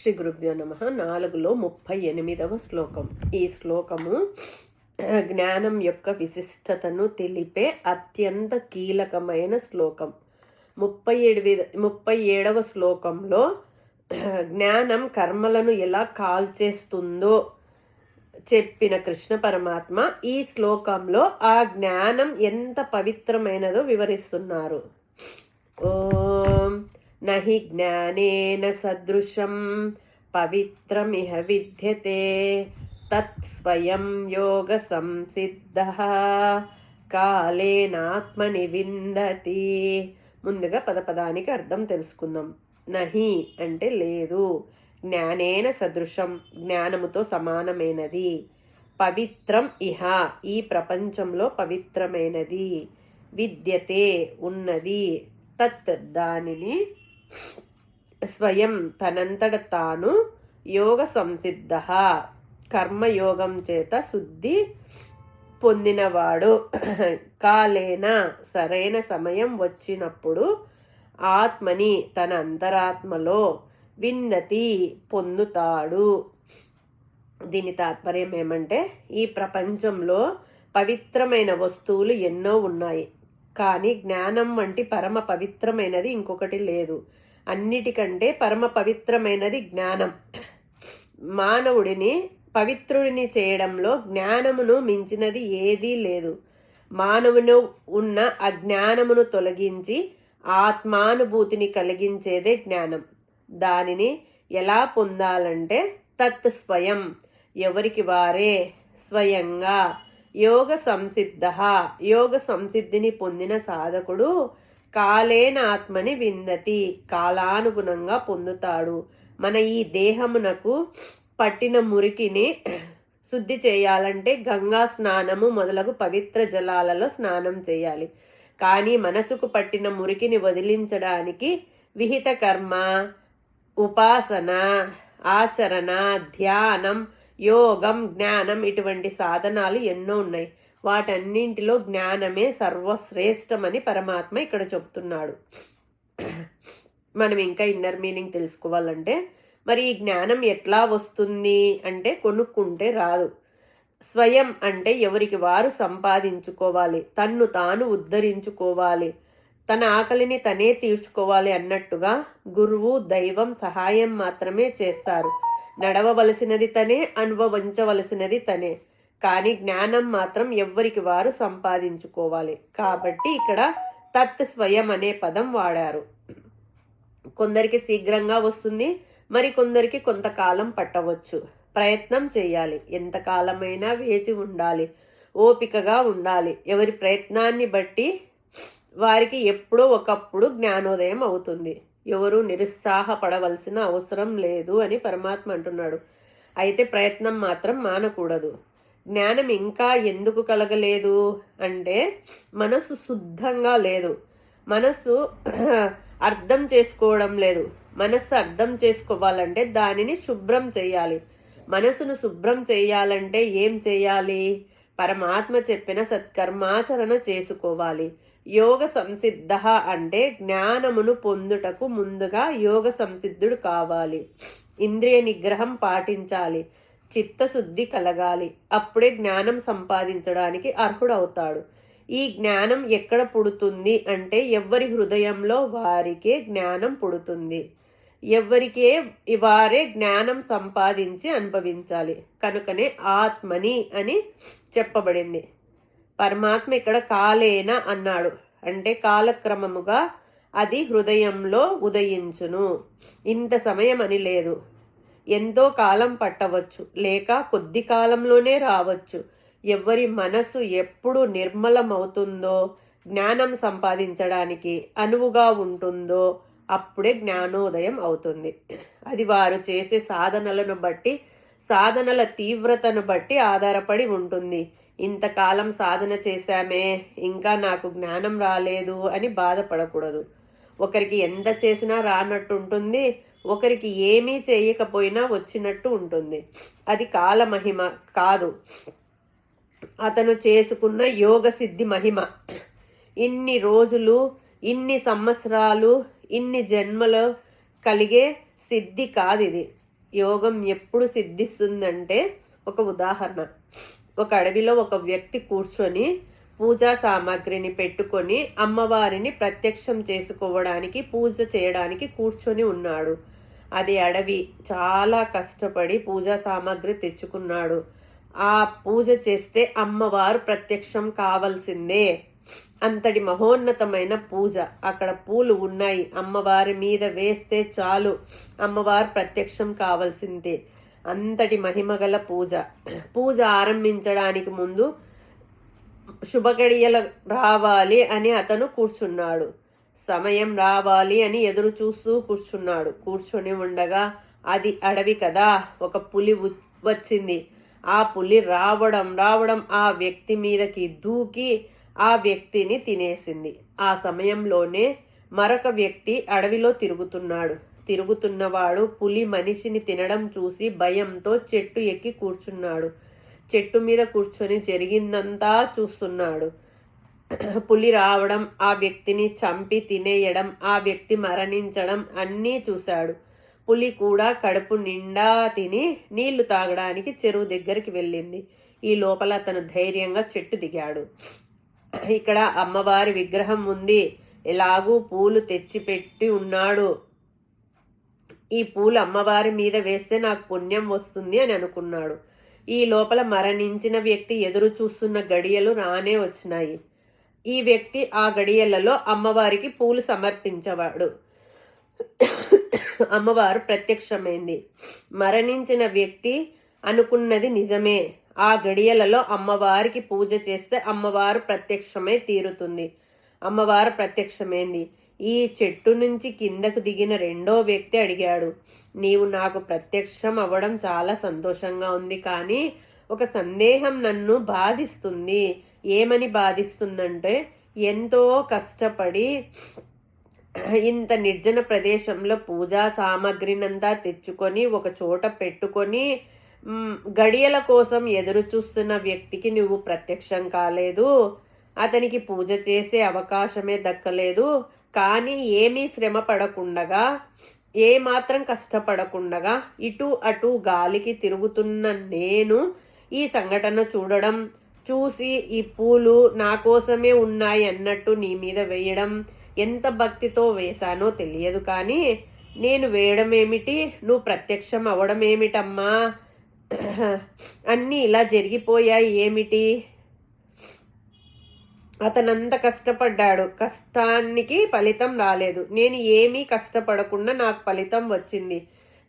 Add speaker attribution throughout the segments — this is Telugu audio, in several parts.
Speaker 1: శ్రీ గురుభ్యో నమ. నాలుగులో ముప్పై ఎనిమిదవ శ్లోకం. ఈ శ్లోకము జ్ఞానం యొక్క విశిష్టతను తెలిపే అత్యంత కీలకమైన శ్లోకం. ముప్పై ఏడు ముప్పై ఏడవ శ్లోకంలో జ్ఞానం కర్మలను ఎలా కాల్చేస్తుందో చెప్పిన కృష్ణ పరమాత్మ ఈ శ్లోకంలో ఆ జ్ఞానం ఎంత పవిత్రమైనదో వివరిస్తున్నారు. ఓ నహి జ్ఞానేన సదృశం పవిత్రమిహ విద్యతే తత్స్వయం యోగ సంసిద్ధ కాలేనాత్మని విందతి. ముందుగా పదపదానికి అర్థం తెలుసుకుందాం. నహి అంటే లేదు. జ్ఞానేన సదృశం జ్ఞానముతో సమానమైనది. పవిత్రం ఇహ ఈ ప్రపంచంలో పవిత్రమైనది. విద్యతే ఉన్నది. తత్ దానిని స్వయం తనంతట తాను యోగ సంసిద్ధ కర్మయోగం చేత శుద్ధి పొందినవాడు. కాలేన సరైన సమయం వచ్చినప్పుడు ఆత్మని తన అంతరాత్మలో విందతి పొందుతాడు. దీని తాత్పర్యం ఏమంటే ఈ ప్రపంచంలో పవిత్రమైన వస్తువులు ఎన్నో ఉన్నాయి. కానీ జ్ఞానం వంటి పరమ పవిత్రమైనది ఇంకొకటి లేదు. అన్నిటికంటే పరమ పవిత్రమైనది జ్ఞానం. మానవుడిని పవిత్రుడిని చేయడంలో జ్ఞానమును మించినది ఏదీ లేదు. మానవును ఉన్న అజ్ఞానమును తొలగించి ఆత్మానుభూతిని కలిగించేదే జ్ఞానం. దానిని ఎలా పొందాలంటే తత్ స్వయం. ఎవరికి వారే? స్వయంగా. యోగ సంసిద్ధ. యోగ సంసిద్ధిని పొందిన సాధకుడు కాలేన ఆత్మని విందతి కాలానుగుణంగా పొందుతాడు. మన ఈ దేహమునకు పట్టిన మురికిని శుద్ధి చేయాలంటే గంగా స్నానము మొదలగు పవిత్ర జలాలలో స్నానం చేయాలి. కానీ మనసుకు పట్టిన మురికిని వదిలించడానికి విహిత కర్మ ఉపాసన ఆచరణ ధ్యానం యోగం జ్ఞానం ఇటువంటి సాధనాలు ఎన్నో ఉన్నాయి. వాటన్నింటిలో జ్ఞానమే సర్వశ్రేష్టమని పరమాత్మ ఇక్కడ చెప్తున్నాడు మనం ఇంకా ఇన్నర్ మీనింగ్ తెలుసుకోవాలంటే మరి ఈ జ్ఞానం ఎట్లా వస్తుంది అంటే కొనుక్కుంటే రాదు. స్వయం అంటే ఎవరికి వారు సంపాదించుకోవాలి తన్ను తాను ఉద్ధరించుకోవాలి తన ఆకలిని తనే తీర్చుకోవాలి అన్నట్టుగా గురువు దైవం సహాయం మాత్రమే చేస్తారు. నడవవలసినది తనే అనుభవించవలసినది తనే. కానీ జ్ఞానం మాత్రం ఎవ్వరికి వారు సంపాదించుకోవాలి. కాబట్టి ఇక్కడ తత్ స్వయం అనే పదం వాడారు. కొందరికి శీఘ్రంగా వస్తుంది మరి కొందరికి కొంతకాలం పట్టవచ్చు. ప్రయత్నం చేయాలి. ఎంతకాలమైనా వేచి ఉండాలి. ఓపికగా ఉండాలి. ఎవరి ప్రయత్నాన్ని బట్టి వారికి ఎప్పుడో ఒకప్పుడు జ్ఞానోదయం అవుతుంది. ఎవరు నిరుత్సాహపడవలసిన అవసరం లేదు అని పరమాత్మ అంటున్నాడు. అయితే ప్రయత్నం మాత్రం మానకూడదు. జ్ఞానం ఇంకా ఎందుకు కలగలేదు అంటే మనసు శుద్ధంగా లేదు. మనసు అర్థం చేసుకోవడం లేదు. మనస్సు అర్థం చేసుకోవాలంటే దానిని శుభ్రం చేయాలి. మనసును శుభ్రం చేయాలంటే ఏం చేయాలి? పరమాత్మ చెప్పిన సత్కర్మాచరణ చేసుకోవాలి. యోగ సంసిద్ధ అంటే జ్ఞానమును పొందుటకు ముందుగా యోగ సంసిద్ధుడు కావాలి. ఇంద్రియ నిగ్రహం పాటించాలి. చిత్తశుద్ధి కలగాలి. అప్పుడే జ్ఞానం సంపాదించడానికి అర్హుడవుతాడు. ఈ జ్ఞానం ఎక్కడ పుడుతుంది అంటే ఎవరి హృదయంలో వారికే జ్ఞానం పుడుతుంది. ఎవరికే వారే జ్ఞానం సంపాదించి అనుభవించాలి. కనుకనే ఆత్మని అని చెప్పబడింది. పరమాత్మ ఇక్కడ కాలేన అన్నాడు. అంటే కాలక్రమముగా అది హృదయంలో ఉదయించును. ఇంత సమయం అని లేదు. ఎంతో కాలం పట్టవచ్చు. లేక కొద్ది కాలంలోనే రావచ్చు. ఎవరి మనసు ఎప్పుడు నిర్మలమవుతుందో జ్ఞానం సంపాదించడానికి అనువుగా ఉంటుందో అప్పుడే జ్ఞానోదయం అవుతుంది. అది వారు చేసే సాధనలను బట్టి సాధనల తీవ్రతను బట్టి ఆధారపడి ఉంటుంది. ఇంతకాలం సాధన చేశామే ఇంకా నాకు జ్ఞానం రాలేదు అని బాధపడకూడదు. ఒకరికి ఎంత చేసినా రానట్టు ఉంటుంది ఒకరికి ఏమీ చేయకపోయినా వచ్చినట్టు ఉంటుంది. అది కాలమహిమ కాదు. అతను చేసుకున్న యోగ సిద్ధి మహిమ. ఇన్ని రోజులు ఇన్ని సంవత్సరాలు ఇన్ని జన్మలు కలిగే సిద్ధి కాదు ఇది యోగం ఎప్పుడు సిద్ధిస్తుందంటే ఒక ఉదాహరణ. ఒక అడవిలో ఒక వ్యక్తి కూర్చొని పూజా సామాగ్రిని పెట్టుకొని అమ్మవారిని ప్రత్యక్షం చేసుకోవడానికి పూజ చేయడానికి కూర్చొని ఉన్నాడు. అది అడవి. చాలా కష్టపడి పూజా సామాగ్రి తెచ్చుకున్నాడు. ఆ పూజ చేస్తే అమ్మవారు ప్రత్యక్షం కావాల్సిందే. అంతటి మహోన్నతమైన పూజ. అక్కడ పూలు ఉన్నాయి. అమ్మవారి మీద వేస్తే చాలు. అమ్మవారు ప్రత్యక్షం కావాల్సిందే. అంతటి మహిమగల పూజ. పూజ ఆరంభించడానికి ముందు శుభగడియలు రావాలి అని అతను కూర్చున్నాడు. సమయం రావాలి అని ఎదురు చూస్తూ కూర్చున్నాడు. కూర్చొని ఉండగా అది అడవి కదా ఒక పులి వచ్చింది. ఆ పులి రావడం రావడం ఆ వ్యక్తి మీదకి దూకి ఆ వ్యక్తిని తినేసింది. ఆ సమయంలోనే మరొక వ్యక్తి అడవిలో తిరుగుతున్నాడు. తిరుగుతున్నవాడు పులి మనిషిని తినడం చూసి భయంతో చెట్టు ఎక్కి కూర్చున్నాడు. చెట్టు మీద కూర్చొని జరిగిందంతా చూస్తున్నాడు. పులి రావడం ఆ వ్యక్తిని చంపి తినేయడం ఆ వ్యక్తి మరణించడం అన్నీ చూశాడు. పులి కూడా కడుపు నిండా తిని నీళ్ళు తాగడానికి చెరువు దగ్గరికి వెళ్ళింది. ఈ లోపల అతను ధైర్యంగా చెట్టు దిగాడు. ఇక్కడ అమ్మవారి విగ్రహం ఉంది. ఎలాగూ పూలు తెచ్చిపెట్టి ఉన్నాడు. ఈ పూలు అమ్మవారి మీద వేస్తే నాకు పుణ్యం వస్తుంది అని అనుకున్నాడు. ఈ లోపల మరణించిన వ్యక్తి ఎదురు చూస్తున్న గడియలు రానే వచ్చినాయి. ఈ వ్యక్తి ఆ గడియలలో అమ్మవారికి పూలు సమర్పించేవాడు. అమ్మవారు ప్రత్యక్షమైంది. మరణించిన వ్యక్తి అనుకున్నది నిజమే. ఆ గడియలలో అమ్మవారికి పూజ చేస్తే అమ్మవారు ప్రత్యక్షమై తీరుతుంది. అమ్మవారు ప్రత్యక్షమైంది. ఈ చెట్టు నుంచి కిందకు దిగిన రెండో వ్యక్తి అడిగాడు నీవు నాకు ప్రత్యక్షం అవ్వడం చాలా సంతోషంగా ఉంది కానీ ఒక సందేహం నన్ను బాధిస్తుంది. ఏమని బాధిస్తుందంటే ఎంతో కష్టపడి ఇంత నిర్జన ప్రదేశంలో పూజా సామాగ్రినంతా తెచ్చుకొని ఒక చోట పెట్టుకొని గడియల కోసం ఎదురు చూస్తున్న వ్యక్తికి నువ్వు ప్రత్యక్షం కాలేదు. అతనికి పూజ చేసే అవకాశమే దక్కలేదు. కానీ ఏమీ శ్రమ పడకుండగా ఏమాత్రం కష్టపడకుండగా ఇటు అటు గాలికి తిరుగుతున్న నేను ఈ సంఘటన చూడడం చూసి ఈ పూలు నా కోసమే ఉన్నాయి అన్నట్టు నీ మీద వేయడం ఎంత భక్తితో వేశానో తెలియదు కానీ నేను వేయడం ఏమిటి నువ్వు ప్రత్యక్షం అవడం ఏమిటమ్మా అన్నీ ఇలా జరిగిపోయాయి ఏమిటి? అతనంత కష్టపడ్డాడు. కష్టానికి ఫలితం రాలేదు. నేను ఏమీ కష్టపడకుండా నాకు ఫలితం వచ్చింది.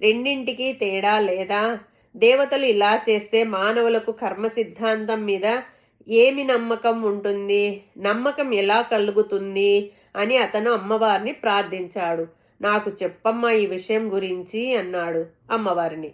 Speaker 1: రెండింటికి తేడా లేదా? దేవతలు ఇలా చేస్తే మానవులకు కర్మ సిద్ధాంతం మీద ఏమి నమ్మకం ఉంటుంది? నమ్మకం ఎలా కలుగుతుంది? అని అతను అమ్మవారిని ప్రార్థించాడు. నాకు చెప్పమ్మా ఈ విషయం గురించి అన్నాడు అమ్మవారిని.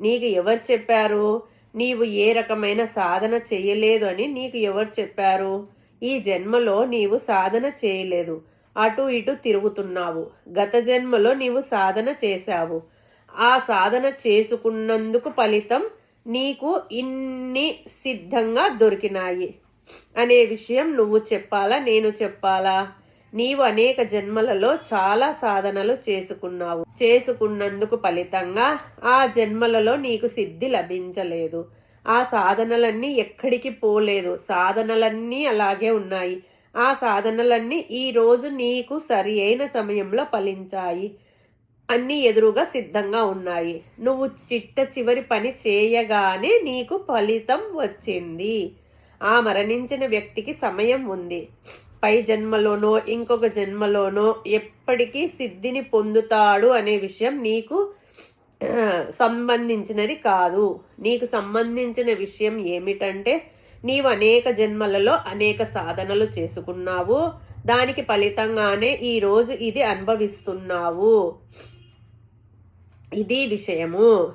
Speaker 1: నీకు ఎవరు చెప్పారు? నీవు ఏ రకమైన సాధన చేయలేదు అని నీకు ఎవరు చెప్పారు? ఈ జన్మలో నీవు సాధన చేయలేదు. అటు ఇటు తిరుగుతున్నావు. గత జన్మలో నీవు సాధన చేశావు. ఆ సాధన చేసుకున్నందుకు ఫలితం నీకు ఇన్ని సిద్ధంగా దొరికినాయి. అనే విషయం నువ్వు చెప్పాలా నేను చెప్పాలా? నీవు అనేక జన్మలలో చాలా సాధనలు చేసుకున్నావు. చేసుకున్నందుకు ఫలితంగా ఆ జన్మలలో నీకు సిద్ధి లభించలేదు. ఆ సాధనలన్నీ ఎక్కడికి పోలేదు. సాధనలన్నీ అలాగే ఉన్నాయి. ఆ సాధనలన్నీ ఈరోజు నీకు సరి అయిన సమయంలో ఫలించాయి. అన్నీ ఎదురుగా సిద్ధంగా ఉన్నాయి. నువ్వు చిట్ట చివరి పని చేయగానే నీకు ఫలితం వచ్చింది. ఆ మరణించిన వ్యక్తికి సమయం ఉంది. పై జన్మలోనో ఇంకొక జన్మలోనో ఎప్పటికీ సిద్ధిని పొందుతాడు అనే విషయం నీకు సంబంధించినది కాదు. నీకు సంబంధించిన విషయం ఏమిటంటే నీవు అనేక జన్మలలో అనేక సాధనలు చేసుకున్నావు. దానికి ఫలితంగానే ఈరోజు ఇది అనుభవిస్తున్నావు. ఇది విషయము.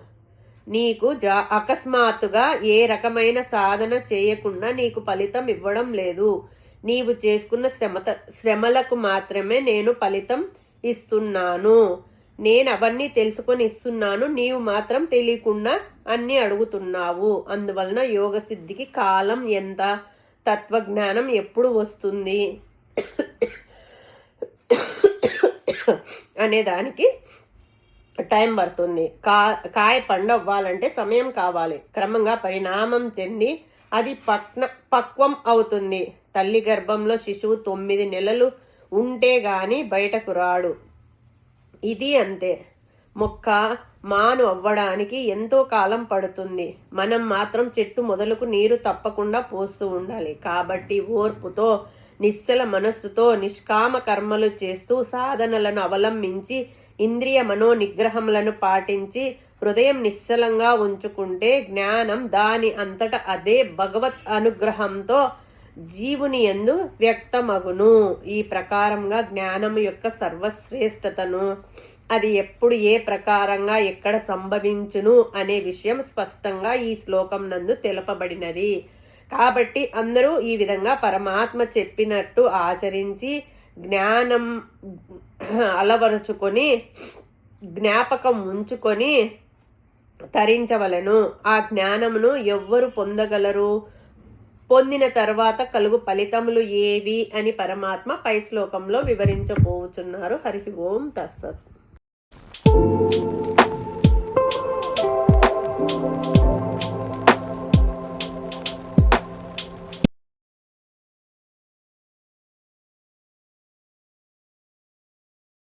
Speaker 1: నీకు జా అకస్మాత్తుగా ఏ రకమైన సాధన చేయకుండా నీకు ఫలితం ఇవ్వడం లేదు. నీవు చేసుకున్న శ్రమత శ్రమలకు మాత్రమే నేను ఫలితం ఇస్తున్నాను. నేను అవన్నీ తెలుసుకొని ఇస్తున్నాను. నీవు మాత్రం తెలియకుండా అన్నీ అడుగుతున్నావు. అందువలన యోగ సిద్ధికి కాలం ఎంత? తత్వజ్ఞానం ఎప్పుడు వస్తుంది? అనేదానికి టైం పడుతుంది. కా కాయ పండు అవ్వాలంటే సమయం కావాలి. క్రమంగా పరిణామం చెంది అది పక్న పక్వం అవుతుంది. తల్లి గర్భంలో శిశువు తొమ్మిది నెలలు ఉంటే గాని బయటకు రాడు. ఇది అంతే. మొక్క మాను అవ్వడానికి ఎంతో కాలం పడుతుంది. మనం మాత్రం చెట్టు మొదలకు నీరు తప్పకుండా పోస్తూ ఉండాలి. కాబట్టి ఓర్పుతో నిశ్చల మనస్సుతో నిష్కామ కర్మలు చేస్తూ సాధనలను అవలంబించి ఇంద్రియ మనో నిగ్రహములను పాటించి హృదయం నిశ్చలంగా ఉంచుకుంటే జ్ఞానం దాని అంతట అదే భగవత్ అనుగ్రహంతో జీవుని ఎందు వ్యక్తమగును. ఈ ప్రకారంగా జ్ఞానం యొక్క సర్వశ్రేష్టతను అది ఎప్పుడు ఏ ప్రకారంగా ఎక్కడ సంభవించును అనే విషయం స్పష్టంగా ఈ శ్లోకం నందు తెలుపబడినది. కాబట్టి అందరూ ఈ విధంగా పరమాత్మ చెప్పినట్టు ఆచరించి జ్ఞానం అలవరుచుకొని జ్ఞాపకం ఉంచుకొని తరించవలను. ఆ జ్ఞానమును ఎవ్వరు పొందగలరు? పొందిన తర్వాత కలుగు ఫలితములు ఏవి అని పరమాత్మ పై శ్లోకంలో వివరించబోచున్నారు. హరి ఓం తస్సత్